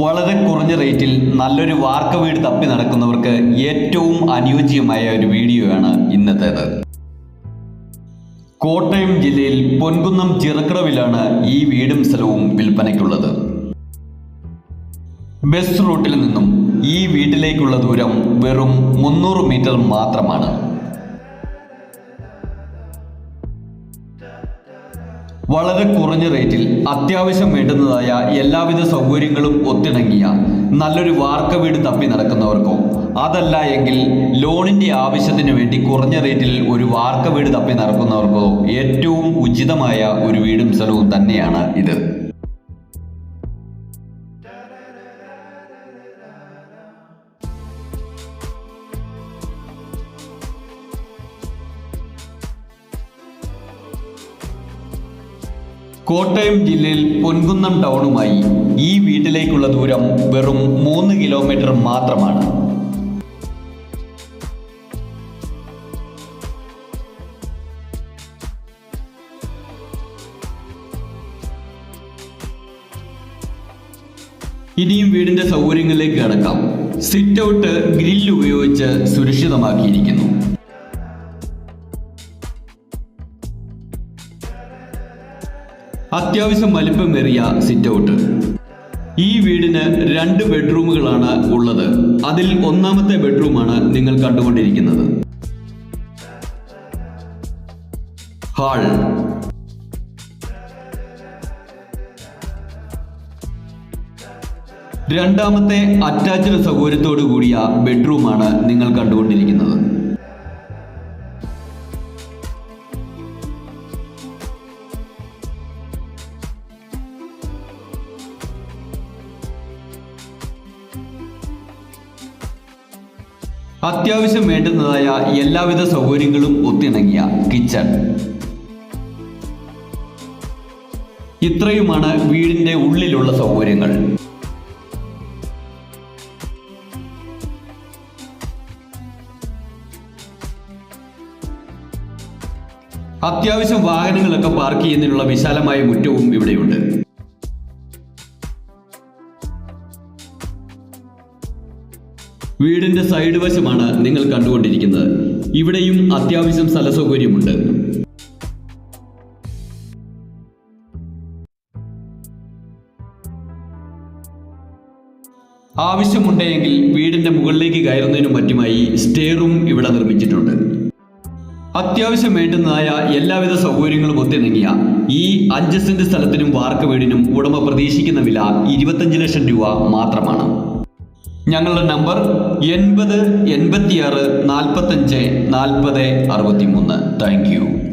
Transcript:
വളരെ കുറഞ്ഞ റേറ്റിൽ നല്ലൊരു വാർക്ക വീട് തപ്പി നടക്കുന്നവർക്ക് ഏറ്റവും അനുയോജ്യമായ ഒരു വീഡിയോയാണ് ഇന്നത്തേത്. കോട്ടയം ജില്ലയിൽ പൊൻകുന്നം ചിറക്കടവിലാണ് ഈ വീടും സ്ഥലവും വിൽപ്പനയ്ക്കുള്ളത്. ബസ് റൂട്ടിൽ നിന്നും ഈ വീട്ടിലേക്കുള്ള ദൂരം വെറും മുന്നൂറ് മീറ്റർ മാത്രമാണ്. വളരെ കുറഞ്ഞ റേറ്റിൽ അത്യാവശ്യം വേണ്ടുന്നതായ എല്ലാവിധ സൗകര്യങ്ങളും ഒത്തിണങ്ങിയ നല്ലൊരു വാർക്ക വീട് തപ്പി നടക്കുന്നവർക്കോ? അതല്ല എങ്കിൽ ലോണിന്റെ ആവശ്യത്തിന് വേണ്ടി കുറഞ്ഞ റേറ്റിൽ ഒരു വാർക്ക വീട് തപ്പി നടക്കുന്നവർക്കോ ഏറ്റവും ഉചിതമായ ഒരു വീടും സ്ഥലവും തന്നെയാണ് ഇത്. കോട്ടയം ജില്ലയിൽ പൊൻകുന്നം ടൗണുമായി ഈ വീട്ടിലേക്കുള്ള ദൂരം വെറും മൂന്ന് കിലോമീറ്റർ മാത്രമാണ്. ഇനിയും വീടിന്റെ സൗകര്യങ്ങളിലേക്ക് കടക്കാം. സിറ്റ് ഔട്ട് ഗ്രില്ല് ഉപയോഗിച്ച് സുരക്ഷിതമാക്കിയിരിക്കുന്നു. അത്യാവശ്യം വലിപ്പമേറിയ സിറ്റ് ഔട്ട് ഈ വീടിന് രണ്ട് ബെഡ്റൂമുകളാണ് ഉള്ളത്. അതിൽ ഒന്നാമത്തെ ബെഡ്റൂമാണ് നിങ്ങൾ കണ്ടുകൊണ്ടിരിക്കുന്നത്. ഹാൾ രണ്ടാമത്തെ അറ്റാച്ച്ഡ് സൗകര്യത്തോടു കൂടിയ ബെഡ്റൂമാണ് നിങ്ങൾ കണ്ടുകൊണ്ടിരിക്കുന്നത്. അത്യാവശ്യം വേണ്ടുന്നതായ എല്ലാവിധ സൗകര്യങ്ങളും ഒത്തിണങ്ങിയ കിച്ചൺ. ഇത്രയുമാണ് വീടിന്റെ ഉള്ളിലുള്ള സൗകര്യങ്ങൾ. അത്യാവശ്യം വാഹനങ്ങളൊക്കെ പാർക്ക് ചെയ്യുന്നതിനുള്ള വിശാലമായ മുറ്റവും ഇവിടെയുണ്ട്. വീടിന്റെ സൈഡ് വശമാണ് നിങ്ങൾ കണ്ടുകൊണ്ടിരിക്കുന്നത്. ഇവിടെയും അത്യാവശ്യം സ്ഥല സൗകര്യമുണ്ട്. ആവശ്യമുണ്ടെങ്കിൽ വീടിന്റെ മുകളിലേക്ക് കയറുന്നതിനും മറ്റുമായി സ്റ്റെയറും ഇവിടെ നിർമ്മിച്ചിട്ടുണ്ട്. അത്യാവശ്യം വേണ്ടുന്നതായ എല്ലാവിധ സൗകര്യങ്ങളും ഒത്തിണങ്ങിയ ഈ അഞ്ച് സെന്റ് സ്ഥലത്തിനും വാർക്ക വീടിനും ഉടമ പ്രതീക്ഷിക്കുന്ന വില ഇരുപത്തഞ്ച് ലക്ഷം രൂപ മാത്രമാണ്. ഞങ്ങളുടെ നമ്പർ എൺപത് എൺപത്തിയാറ് നാൽപ്പത്തഞ്ച് നാൽപ്പത് അറുപത്തി മൂന്ന് താങ്ക് യു.